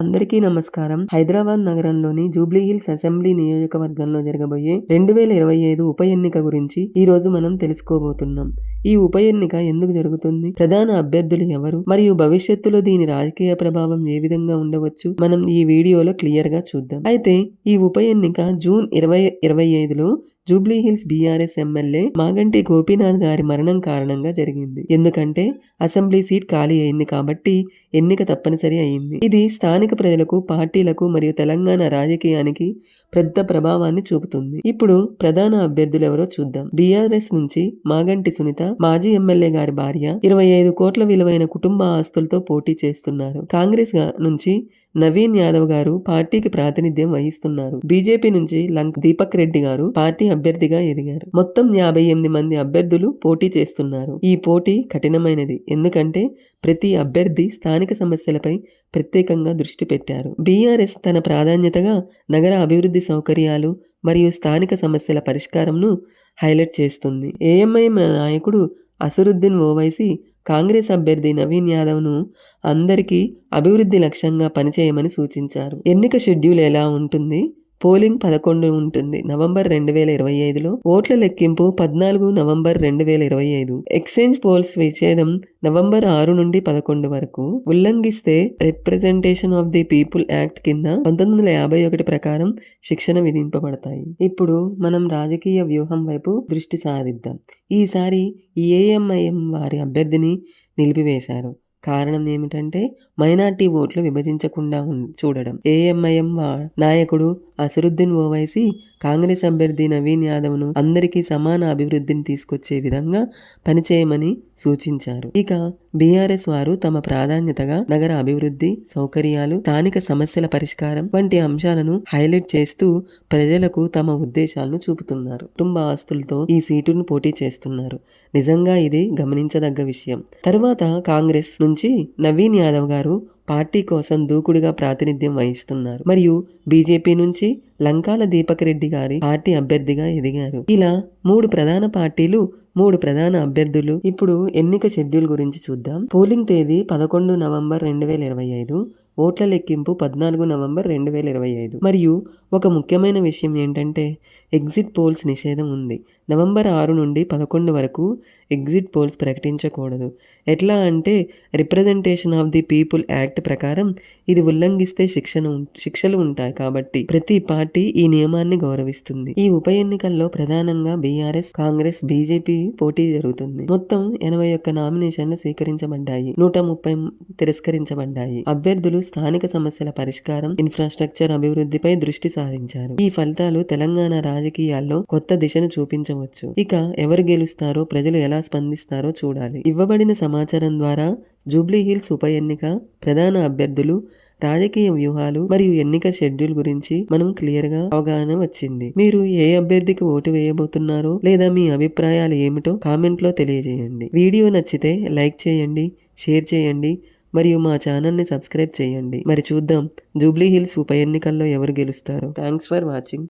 అందరికీ నమస్కారం. హైదరాబాద్ నగరంలోని జూబ్లీ హిల్స్ అసెంబ్లీ నియోజకవర్గంలో జరగబోయే రెండు వేల ఇరవై ఐదు ఉప ఎన్నిక గురించి ఈ రోజు మనం తెలుసుకోబోతున్నాం. ఈ ఉప ఎన్నిక ఎందుకు జరుగుతుంది? ప్రధాన అభ్యర్థులు ఎవరు? మరియు భవిష్యత్తులో దీని రాజకీయ ప్రభావం ఏ విధంగా ఉండవచ్చు? మనం ఈ వీడియోలో క్లియర్గా చూద్దాం. అయితే ఈ ఉప ఎన్నిక జూన్ ఇరవై ఇరవై ఐదులో Jubilee Hills BRS MLA Maganti Gopinath గారి మరణం కారణంగా జరిగింది. ఎందుకంటే అసెంబ్లీ సీట్ ఖాళీ అయింది కాబట్టి ఎన్నిక తప్పనిసరి అయింది. ఇది స్థానిక ప్రజలకు పార్టీలకు మరియు తెలంగాణ రాజకీయానికి పెద్ద ప్రభావాన్ని చూపుతుంది. ఇప్పుడు ప్రధాన అభ్యర్థులు ఎవరో చూద్దాం. బీఆర్ఎస్ నుంచి మాగంటి సునీత మాజీ ఎమ్మెల్యే గారి భార్య ఇరవై ఐదు కోట్ల విలువైన కుటుంబ ఆస్తులతో పోటీ చేస్తున్నారు. కాంగ్రెస్ నుంచి నవీన్ యాదవ్ గారు పార్టీకి ప్రాతినిధ్యం వహిస్తున్నారు. బీజేపీ నుంచి లంక్ దీపక్ రెడ్డి గారు పార్టీ అభ్యర్థిగా ఎదిగారు. మొత్తం యాభై ఎనిమిది మంది అభ్యర్థులు పోటీ చేస్తున్నారు. ఈ పోటీ కఠినమైనది. ఎందుకంటే ప్రతి అభ్యర్థి స్థానిక సమస్యలపై ప్రత్యేకంగా దృష్టి పెట్టారు. బీఆర్ఎస్ తన ప్రాధాన్యతగా నగర అభివృద్ధి సౌకర్యాలు మరియు స్థానిక సమస్యల పరిష్కారంను హైలైట్ చేస్తుంది. ఏఎంఐఎం నాయకుడు అసరుద్దీన్ ఓవైసీ కాంగ్రెస్ అభ్యర్థి నవీన్ యాదవ్ను అందరికీ అభివృద్ధి లక్ష్యంగా పనిచేయమని సూచించారు. ఎన్నిక షెడ్యూల్ ఎలా ఉంటుంది? పోలింగ్ పదకొండు ఉంటుంది. నవంబర్ రెండు వేల ఇరవై ఐదులో ఓట్ల లెక్కింపు పద్నాలుగు నవంబర్ రెండు వేల ఇరవై ఐదు. ఎక్స్చేంజ్ పోల్స్ విచ్ఛేదం నవంబర్ ఆరు నుండి పదకొండు వరకు. ఉల్లంఘిస్తే representation of the people act కింద పంతొమ్మిది వందల యాభై ఒకటి ప్రకారం శిక్షణ విధింపబడతాయి. ఇప్పుడు మనం రాజకీయ వ్యూహం వైపు దృష్టి సారిద్దాం. ఈసారి ఏఎంఐఎం వారి అభ్యర్థిని నిలిపివేశారు. కారణం ఏమిటంటే మైనార్టీ ఓట్లు విభజించకుండా ఉం- చూడడం. ఏఎంఐఎం నాయకుడు అసరుద్దీన్ ఓవైసీ కాంగ్రెస్ అభ్యర్థి నవీన్ యాదవ్ను అందరికీ సమాన అభివృద్ధిని తీసుకొచ్చే విధంగా పనిచేయమని సూచించారు. ఇక బీఆర్ఎస్ వారు తమ ప్రాధాన్యతగా నగర అభివృద్ధి సౌకర్యాలు స్థానిక సమస్యల పరిష్కారం వంటి అంశాలను హైలైట్ చేస్తూ ప్రజలకు తమ ఉద్దేశాలను చూపుతున్నారు. కుటుంబ ఆస్తులతో ఈ సీటును పోటీ చేస్తున్నారు. నిజంగా ఇది గమనించదగ్గ విషయం. తరువాత కాంగ్రెస్ నుంచి నవీన్ యాదవ్ గారు పార్టీ కోసం దూకుడుగా ప్రాతినిధ్యం వహిస్తున్నారు. మరియు బీజేపీ నుంచి లంకాల దీపక్ రెడ్డి గారి పార్టీ అభ్యర్థిగా ఎదిగారు. ఇలా మూడు ప్రధాన పార్టీలు మూడు ప్రధాన అభ్యర్థులు. ఇప్పుడు ఎన్నిక షెడ్యూల్ గురించి చూద్దాం. పోలింగ్ తేదీ పదకొండు నవంబర్ రెండు వేల ఇరవై ఐదు. ఓట్ల లెక్కింపు పద్నాలుగు నవంబర్ రెండు వేల ఇరవై ఐదు. మరియు ఒక ముఖ్యమైన విషయం ఏంటంటే ఎగ్జిట్ పోల్స్ నిషేధం ఉంది. నవంబర్ ఆరు నుండి పదకొండు వరకు ఎగ్జిట్ పోల్స్ ప్రకటించకూడదు. ఎట్లా అంటే representation of the people act ప్రకారం ఇది ఉల్లంఘిస్తే శిక్షణ శిక్షలు ఉంటాయి కాబట్టి ప్రతి పార్టీ ఈ నియమాన్ని గౌరవిస్తుంది. ఈ ఉప ఎన్నికల్లో ప్రధానంగా బీఆర్ఎస్ కాంగ్రెస్ బీజేపీ పోటీ జరుగుతుంది. మొత్తం ఎనభై ఒక్క నామినేషన్లు స్వీకరించబడ్డాయి. నూట ముప్పై తిరస్కరించబడ్డాయి. అభ్యర్థులు స్థానిక సమస్యల పరిష్కారం ఇన్ఫ్రాస్ట్రక్చర్ అభివృద్ధిపై దృష్టి సారించారు. ఈ ఫలితాలు తెలంగాణ రాజకీయాల్లో కొత్త దిశను చూపించవచ్చు. ఇక ఎవరు గెలుస్తారో ప్రజలు ఎలా స్పందిస్తారో చూడాలి. ఇవ్వబడిన సమాచారం ద్వారా జూబ్లీ హిల్స్ ఉప ఎన్నిక ప్రధాన అభ్యర్థులు రాజకీయ వ్యూహాలు మరియు ఎన్నిక షెడ్యూల్ గురించి మనం క్లియర్గా అవగాహన వచ్చింది. మీరు ఏ అభ్యర్థికి ఓటు వేయబోతున్నారో లేదా మీ అభిప్రాయాలు ఏమిటో కామెంట్లో తెలియజేయండి. వీడియో నచ్చితే లైక్ చేయండి షేర్ చేయండి. మరియు మా ఛానల్ని సబ్స్క్రైబ్ చేయండి. మరి చూద్దాం జూబ్లీ హిల్స్ ఉప ఎన్నికల్లో ఎవరు గెలుస్తారో. Thanks for watching.